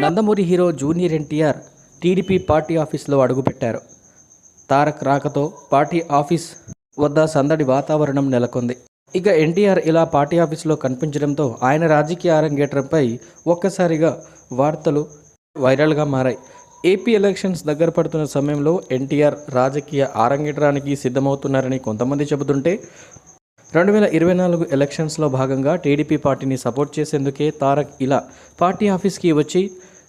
Nandamuri hero junior NTR TDP party ఆఫీస్లో అడుగుపెట్టారు. తారక్ రాకతో పార్టీ ఆఫీస్ వద్ద సందడి వాతావరణం నెలకొంది. ఇక ఎన్టీఆర్ ఇలా పార్టీ ఆఫీస్లో కనిపించడంతో ఆయన రాజకీయ అరంగేట్రంపై ఒక్కసారిగా వార్తలు వైరల్గా మారాయి. ఏపీ ఎలక్షన్స్ దగ్గర పడుతున్న సమయంలో ఎన్టీఆర్ రాజకీయ ఆరంగేట్రానికి సిద్ధమవుతున్నారని కొంతమంది చెబుతుంటే రెండు వేల ఇరవై నాలుగు ఎలక్షన్స్లో భాగంగా టీడీపీ పార్టీని సపోర్ట్ చేసేందుకే తారక్ ఇలా పార్టీ ఆఫీస్కి వచ్చి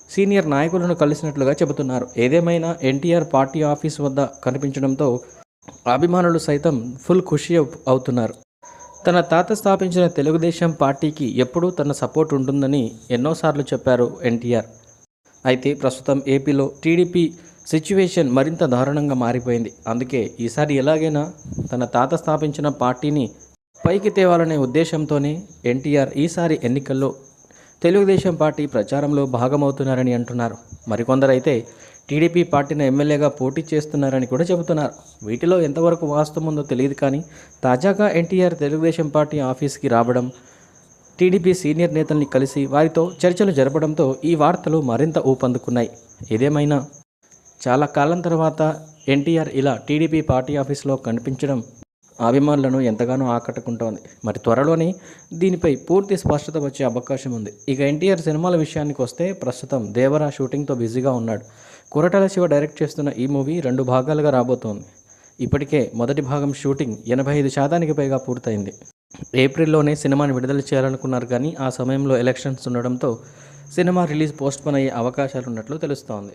సీనియర్ నాయకులను కలిసినట్లుగా చెబుతున్నారు. ఏదేమైనా ఎన్టీఆర్ పార్టీ ఆఫీస్ వద్ద కనిపించడంతో అభిమానులు సైతం ఫుల్ ఖుషి అవుతున్నారు. తన తాత స్థాపించిన తెలుగుదేశం పార్టీకి ఎప్పుడూ తన సపోర్ట్ ఉంటుందని ఎన్నోసార్లు చెప్పారు ఎన్టీఆర్. అయితే ప్రస్తుతం ఏపీలో టీడీపీ సిచ్యువేషన్ మరింత దారుణంగా మారిపోయింది. అందుకే ఈసారి ఎలాగైనా తన తాత స్థాపించిన పార్టీని పైకి తేవాలనే ఉద్దేశంతోనే ఎన్టీఆర్ ఈసారి ఎన్నికల్లో తెలుగుదేశం పార్టీ ప్రచారంలో భాగమవుతున్నారని అంటున్నారు. మరికొందరైతే టీడీపీ పార్టీని ఎమ్మెల్యేగా పోటీ చేస్తున్నారని కూడా చెబుతున్నారు. వీటిలో ఎంతవరకు వాస్తవం ఉందో తెలియదు కానీ తాజాగా ఎన్టీఆర్ తెలుగుదేశం పార్టీ ఆఫీస్కి రావడం టీడీపీ సీనియర్ నేతల్ని కలిసి వారితో చర్చలు జరపడంతో ఈ వార్తలు మరింత ఊపందుకున్నాయి. ఏదేమైనా చాలా కాలం తర్వాత ఎన్టీఆర్ ఇలా టీడీపీ పార్టీ ఆఫీస్లో కనిపించడం అభిమానులను ఎంతగానో ఆకట్టుకుంటోంది. మరి త్వరలోనే దీనిపై పూర్తి స్పష్టత వచ్చే అవకాశం ఉంది. ఇక ఎన్టీఆర్ సినిమాల విషయానికి వస్తే ప్రస్తుతం దేవరా షూటింగ్తో బిజీగా ఉన్నాడు. కురటల శివ డైరెక్ట్ చేస్తున్న ఈ మూవీ రెండు భాగాలుగా రాబోతోంది. ఇప్పటికే మొదటి భాగం షూటింగ్ ఎనభై ఐదు శాతానికి పైగా పూర్తయింది. ఏప్రిల్లోనే సినిమాని విడుదల చేయాలనుకున్నారు కానీ ఆ సమయంలో ఎలక్షన్స్ ఉండడంతో సినిమా రిలీజ్ పోస్ట్పోన్ అయ్యే అవకాశాలు ఉన్నట్లు తెలుస్తోంది.